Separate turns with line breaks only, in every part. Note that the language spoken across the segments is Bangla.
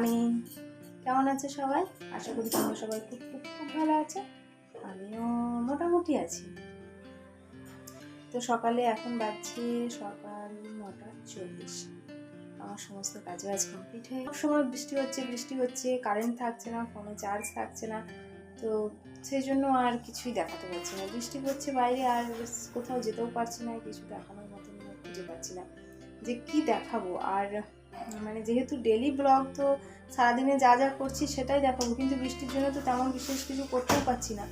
মর্নিং কেমন আছে সবাই? আশা করি তোমরা সবাই খুব খুব খুব ভালো আছে। আমিও মোটামুটি আছি। তো সকালে এখন বাজছে সকাল নটা চল্লিশ। আমার সমস্ত কাজ বাজ কমপ্লিট হয়ে সব সময় বৃষ্টি হচ্ছে বৃষ্টি হচ্ছে কারেন্ট থাকছে না ফোনে চার্জ থাকছে না। তো সেই জন্য আর কিছুই দেখাতে পারছি না। বৃষ্টি পড়ছে বাইরে আর কোথাও যেতেও পারছি না, কিছু দেখানোর মতন খুঁজে পাচ্ছি না। যে কি দেখাবো? আর মানে যেহেতু ডেলি ব্লগ তো সারাদিনে যা যা করছি সেটাই দেখাবো। কিন্তু বৃষ্টির জন্য তো তেমন বিশেষ কিছু করতেও পারছি না।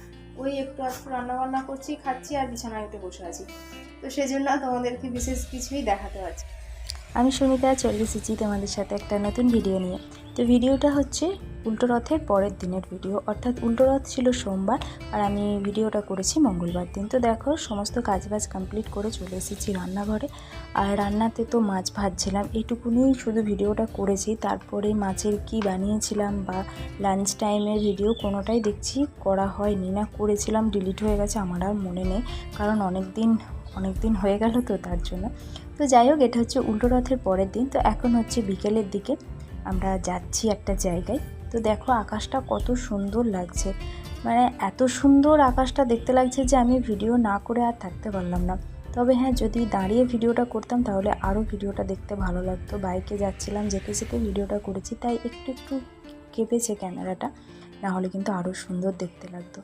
ওই একটু আধটু রান্নাবান্না করছি, খাচ্ছি আর বিছানায় উঠে বসে আছি। তো সেই জন্য তোমাদেরকে বিশেষ কিছুই দেখাতে পারছি
আমি সুমিতা, চলে এসেছি তোমাদের সাথে একটা নতুন ভিডিও নিয়ে। তো ভিডিওটা হচ্ছে উল্টো রথের পরের দিনের ভিডিও অর্থাৎ উল্টো রথ ছিল সোমবার আর আমি ভিডিওটা করেছি মঙ্গলবার দিন। তো দেখো, সমস্ত কাজবাজ কমপ্লিট করে চলে এসেছি রান্নাঘরে। আর রান্নাতে তো মাছ ভাজছিলাম। এইটুকুনি শুধু ভিডিওটা করেছি। তারপরে মাছের কি বানিয়েছিলাম বা লাঞ্চ টাইমের ভিডিও কোনোটাই দেখছি করা হয়নি। না, করেছিলাম ডিলিট হয়ে গেছে, আমার আর মনে নেই। কারণ অনেক দিন অনেক দিন হয়ে গেল তো তার জন্য। তো যাই হোক, এটা হচ্ছে উল্টো রথের পরের দিন। তো এখন হচ্ছে বিকেলের দিকে আমরা যাচ্ছি একটা জায়গায়। তো দেখো আকাশটা কত সুন্দর লাগছে। মানে এত সুন্দর আকাশটা দেখতে লাগছে যে আমি ভিডিও না করে আর থাকতে পারলাম না। তবে হ্যাঁ যদি দাঁড়িয়ে ভিডিওটা করতাম তাহলে আরও ভিডিওটা দেখতে ভালো লাগতো। বাইকে যাচ্ছিলাম, যেতে যেতে ভিডিওটা করেছি, তাই একটু একটু কেঁপেছে ক্যামেরাটা। নাহলে কিন্তু আরও সুন্দর দেখতে লাগতো।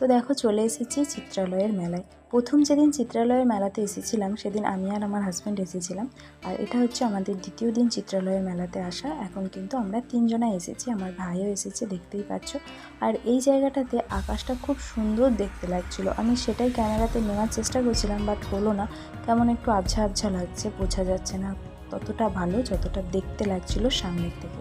তো দেখো চলে এসেছি চিত্রালয়ের মেলায়। প্রথম যেদিন চিত্রালয়ের মেলাতে এসেছিলাম, সেদিন আমি আর আমার হাজব্যান্ড এসেছিলাম। আর এটা হচ্ছে আমাদের দ্বিতীয় দিন চিত্রালয়ের মেলাতে আসা। এখন কিন্তু আমরা তিনজনা এসেছি, আমার ভাইও এসেছে, দেখতেই পাচ্ছ। আর এই জায়গাটাতে আকাশটা খুব সুন্দর দেখতে লাগছিল। আমি সেটাই ক্যামেরাতে নেওয়ার চেষ্টা করছিলাম বাট হলো না। কেমন একটু আবঝা আবঝা লাগছে, বোঝা যাচ্ছে না। ততটা ভালো, যতটা দেখতে লাগছিল সামনের থেকে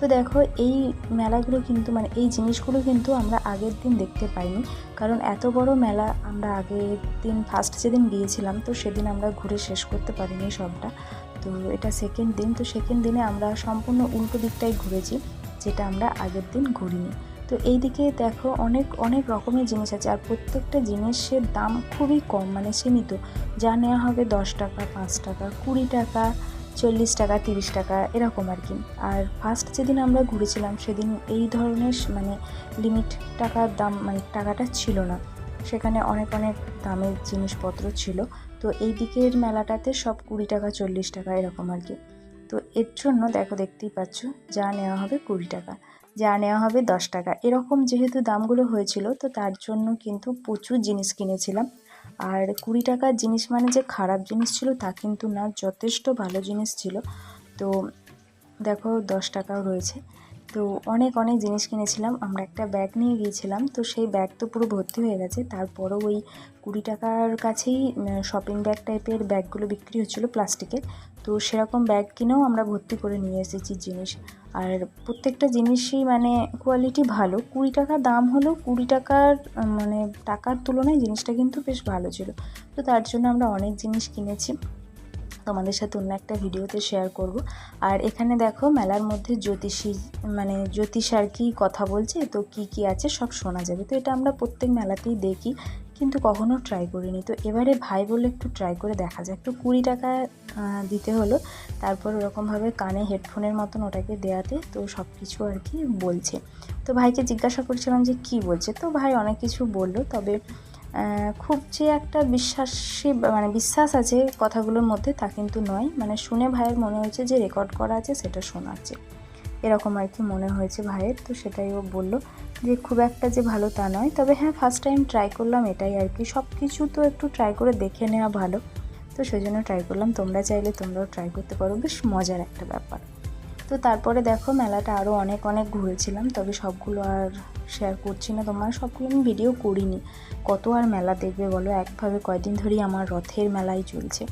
তো দেখো, এই মেলাগুলো কিন্তু মানে এই জিনিসগুলো কিন্তু আমরা আগের দিন দেখতে পাইনি। কারণ এত বড় মেলা আমরা আগের দিন ফার্স্ট যেদিন গিয়েছিলাম, তো সেদিন আমরা ঘুরে শেষ করতে পারিনি সবটা। তো এটা সেকেন্ড দিন, তো সেকেন্ড দিনে আমরা সম্পূর্ণ উল্টো দিকটাই ঘুরেছি, যেটা আমরা আগের দিন ঘুরিনি। তো এই দিকে দেখো, অনেক অনেক রকমের জিনিস আছে, আর প্রত্যেকটা জিনিসের দাম খুবই কম মানে সীমিত। যা নেওয়া হবে দশ টাকা, পাঁচ টাকা, কুড়ি টাকা চল্লিশ টাকা, তিরিশ টাকা, এরকম আর কি। আর ফার্স্ট যেদিন আমরা ঘুরেছিলাম, সেদিন এই ধরনের মানে লিমিট টাকার দাম মানে টাকাটা ছিল না। সেখানে অনেক অনেক দামের জিনিসপত্র ছিল। তো এই দিকের মেলাটাতে সব কুড়ি টাকা, চল্লিশ টাকা, এরকম আর কি। তো এর জন্য দেখো, দেখতেই পাচ্ছ, যা নেওয়া হবে কুড়ি টাকা, যা নেওয়া হবে দশ টাকা। এরকম যেহেতু দামগুলো হয়েছিল, তো তার জন্য কিন্তু প্রচুর জিনিস কিনেছিলাম। আর কুড়ি টাকার জিনিস মানে যে খারাপ জিনিস ছিল তা কিন্তু না, যথেষ্ট ভালো জিনিস ছিল। তো দেখো দশ টাকাও রয়েছে তো অনেক অনেক জিনিস কিনেছিলাম। আমরা একটা ব্যাগ নিয়ে গিয়েছিলাম। তো সেই ব্যাগ তো পুরো ভর্তি হয়ে গেছে। তারপরও ওই কুড়ি টাকার কাছেই শপিং ব্যাগ টাইপের ব্যাগগুলো বিক্রি হচ্ছিল প্লাস্টিকের তো সেরকম ব্যাগ কিনেও আমরা ভর্তি করে নিয়ে এসেছি জিনিস। আর প্রত্যেকটা জিনিসই মানে কোয়ালিটি ভালো। কুড়ি টাকা দাম হলেও কুড়ি টাকার মানে টাকার তুলনায় জিনিসটা কিন্তু বেশ ভালো ছিল। তো তার জন্য আমরা অনেক জিনিস কিনেছি। তোমাদের সাথে অন্য একটা ভিডিওতে শেয়ার করব। আর এখানে দেখো মেলার মধ্যে জ্যোতিষী মানে জ্যোতিষ আর কি কথা বলছে, তো কি কি আছে সব শোনা যাবে। তো এটা আমরা প্রত্যেক মেলাতেই দেখি, কিন্তু কখনো ট্রাই করিনি। তো এবারে ভাই বলে একটু ট্রাই করে দেখা যায় একটু কুড়ি টাকা দিতে হলো। তারপর ওরকমভাবে কানে হেডফোনের মতন ওটাকে দেওয়াতে তো সব কিছু আর কি বলছে। তো ভাইকে জিজ্ঞাসা করছিলাম যে কি বলছে? তো ভাই অনেক কিছু বলল, তবে খুব যে একটা বিশ্বাসী মানে বিশ্বাস আছে কথাগুলোর মধ্যে তা কিন্তু নয়। মানে শুনে ভাইয়ের মনে হয়েছে যে রেকর্ড করা আছে, সেটা শোনাচ্ছে। এরকম আর কি মনে হয়েছে ভাইয়ের, তো সেটাই ও বলল যে খুব একটা যে ভালো তা নয়। তবে হ্যাঁ ফার্স্ট টাইম ট্রাই করলাম এটাই আর কি। সব কিছু তো একটু ট্রাই করে দেখে নেওয়া ভালো। তো সেই জন্য ট্রাই করলাম। তোমরা চাইলে তোমরাও ট্রাই করতে পারো। বেশ মজার একটা ব্যাপার। তো তারপরে দেখো মেলাটা আরও অনেক অনেক ঘুরেছিলাম, তবে সবগুলো আর শেয়ার করছি না তোমার। সবগুলো আমি ভিডিও করিনি। কত আর মেলা দেখবে বলো? একভাবে কয়দিন ধরেই আমার রথের মেলাই চলছে।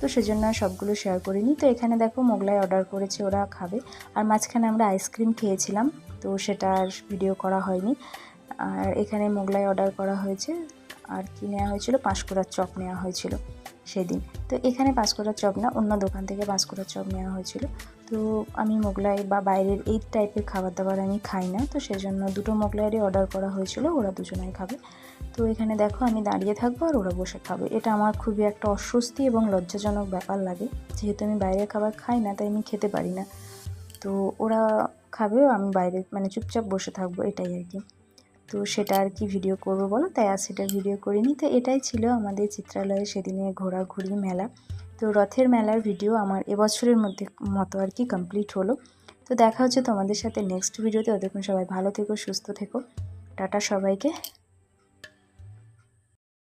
তো সেজন্য আর সবগুলো শেয়ার করিনি। তো এখানে দেখো মোগলাই অর্ডার করেছে, ওরা খাবে। আর মাঝখানে আমরা আইসক্রিম খেয়েছিলাম, তো সেটা আর ভিডিও করা হয়নি। আর এখানে মোগলাই অর্ডার করা হয়েছে। আর কি নেওয়া হয়েছিল? পাঁশকুড়ার চপ নেওয়া হয়েছিল। সেদিন। তো এখানে পাঁশকুড়ার চপ না, অন্য দোকান থেকে পাঁশকুড়ার চপ নেওয়া হয়েছিল। তো আমি মোগলাই বা বাইরের এই টাইপের খাবার দাবার আমি খাই না, তো সেজন্য দুটো মোগলাইয়েরই অর্ডার করা হয়েছিল, ওরা দুজনাই খাবে। তো এখানে দেখো আমি দাঁড়িয়ে থাকব আর ওরা বসে খাবে। এটা আমার খুবই একটা অস্বস্তি এবং লজ্জাজনক ব্যাপার লাগে। যেহেতু আমি বাইরের খাবার খাই না, তাই আমি খেতে পারি না। তো ওরা খাবে, আমি বাইরে মানে চুপচাপ বসে থাকব, এটাই আর কি। তো সেটা আর কি ভিডিও করব বলো? তাই আর সেটা ভিডিও করিনি। তো এটাই ছিল আমাদের চিত্রালয়ে সেদিনে ঘোরাঘুরি মেলা। তো রথের মেলার ভিডিও আমার এবছরের মধ্যে মতো আর কি কমপ্লিট হলো। তো দেখা হচ্ছে তোমাদের সাথে নেক্সট ভিডিওতে অতক্ষণ সবাই ভালো থেকো, সুস্থ থেকো। টাটা সবাইকে।